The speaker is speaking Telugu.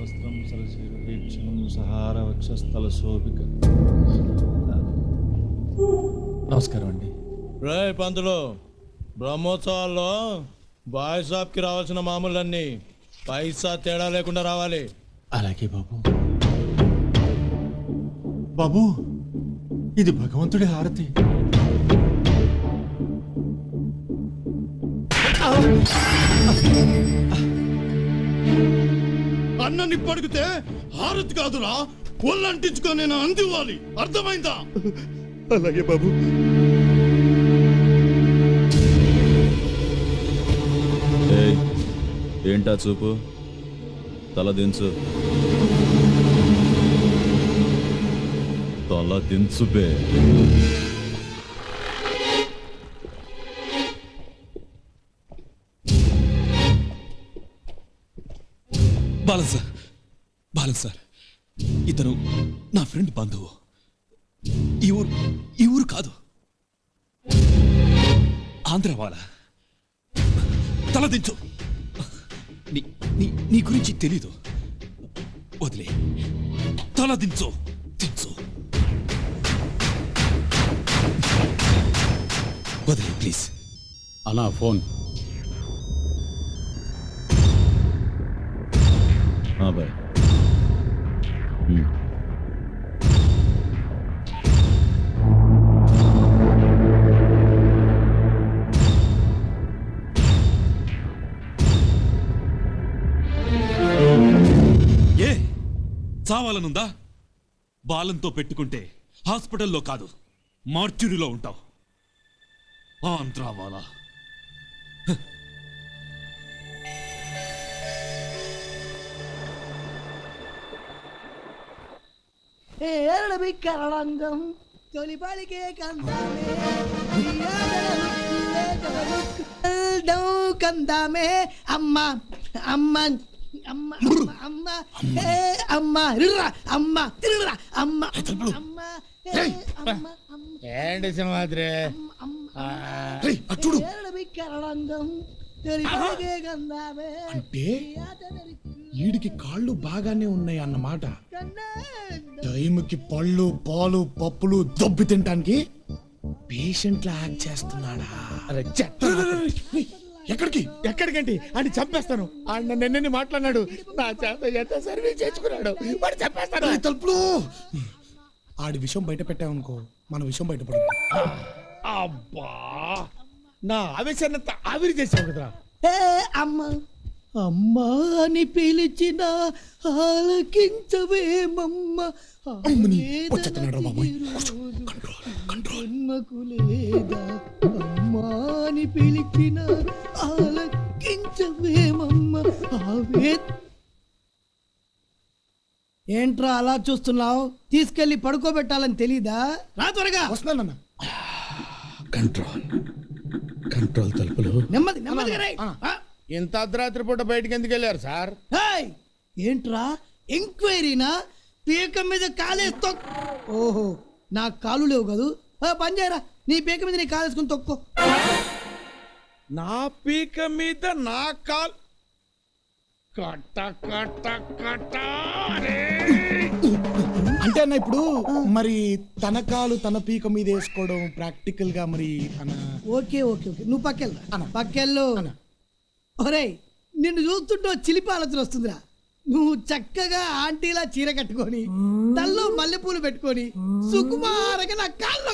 వస్త్రం సరసీక్షణం సహార వక్షస్థల శోభిక నమస్కారం అండి. రే పంతులు బ్రహ్మోత్సవాల్లో బాయ్ షాప్కి రావాల్సిన మామూలన్నీ పైసా తేడా లేకుండా రావాలి. అలాగే బాబు. బాబు ఇది భగవంతుడి హారతి. అన్నని పడిగితే హారతి కాదురా. ఒళ్ళంటించుకొని నేను అందివ్వాలి. అర్థమైందా? అలాగే బాబు. ఏంటా చూపు? తల దించు. తల దించు బాలన్ సార్. బాలన్ సార్. ఇతను నా ఫ్రెండ్ బంధువు. ఈ ఊరు ఈ ఊరు కాదు. ఆంధ్ర వాళ్ళ. తలదించు నీ నీ నీ గురించి తెలీదు. వదిలే. తల దించు వదిలే ప్లీజ్. అనా ఫోన్. బాయ్ హ్మ్. ఏ? చావాలనుందా? బాలంతో పెట్టుకుంటే హాస్పిటల్లో కాదు మార్చురీలో ఉంటావు. ఆంధ్రా వాలా ఏరడబిక్కరళంగం తొలి పలికే కందామే. కందామే. అమ్మ అమ్మ అమ్మ అమ్మ ఏ అమ్మ రిర్రా అమ్మ తిరురా అమ్మ అమ్మ ఏ అమ్మ అమ్మ ఏంటి సింహాద్రి? చూడు. అంటే? వీడికి కాళ్ళు బాగానే ఉన్నాయి అన్నమాట. టైంకి పళ్ళు పాలు పప్పులు దొబ్బి తినటానికి పేషెంట్ లా యాక్ట్ చేస్తున్నాడా? అరే ఎక్కడికి? ఎక్కడికంటి అని చంపేస్తాను. ఆయన నిన్నని మాట్లాడినాడు? నా చేత ఎంత సర్వీస్ చేసుకున్నాడు వాడు చంపేస్తాను తలుపులు! ఆడి విషయం బయట పెట్టామనుకో మన విషయం బయటపడుతుంది. అబ్బా! నా ఆవేశాన్ని ఆవిరి చేసావు కదరా. ఏ అమ్మ. అమ్మా అని పిలిచిన ఆలకించవేమమ్మ. జన్మకు లేదా. అమ్మా అని పిలిచిన ఆలకించవేమమ్మ. ఆవే ఏంట్రా అలా చూస్తున్నావు? తీసుకెళ్ళి పడుకోబెట్టాలని తెలీదా? రా త్వరగా. వస్తున్నానన్న కంట్రోల్. కంట్రోల్ తలుపులు. నెమ్మది నెమ్మదిగా. ఆ, ఇంత అర్ధరాత్రి పూట బయటికి ఎందుకు వెళ్ళారు సార్? హేయ్! ఏంట్రా? ఎంక్వైరీనా? పీక మీద కాలేసి తొక్ ఓహో నా కాలు లేవు కదూ. ఆ, పని చేయరా. నీ పీక మీద నీ కాలేసుకుని తొక్కో. నా పీక మీద నా కాల్ కట్ట కట్ట కట్ట! అంటే అన్న ఇప్పుడు మరి తన కాలు తన పీక మీద వేసుకోవడం ప్రాక్టికల్గా మరి తన ఓకే ఓకే ఓకే. నువ్వు పక్కెళ్ళరా? అన్న. పక్కెళ్ళు. ఒరే నిన్ను చూస్తుంటే చిలిపి ఆలోచన వస్తుందిరా. నువ్వు చక్కగా ఆంటీలా చీర కట్టుకొని తల్లో మల్లెపూలు పెట్టుకొని సుకుమారగా నా కాళ్ళు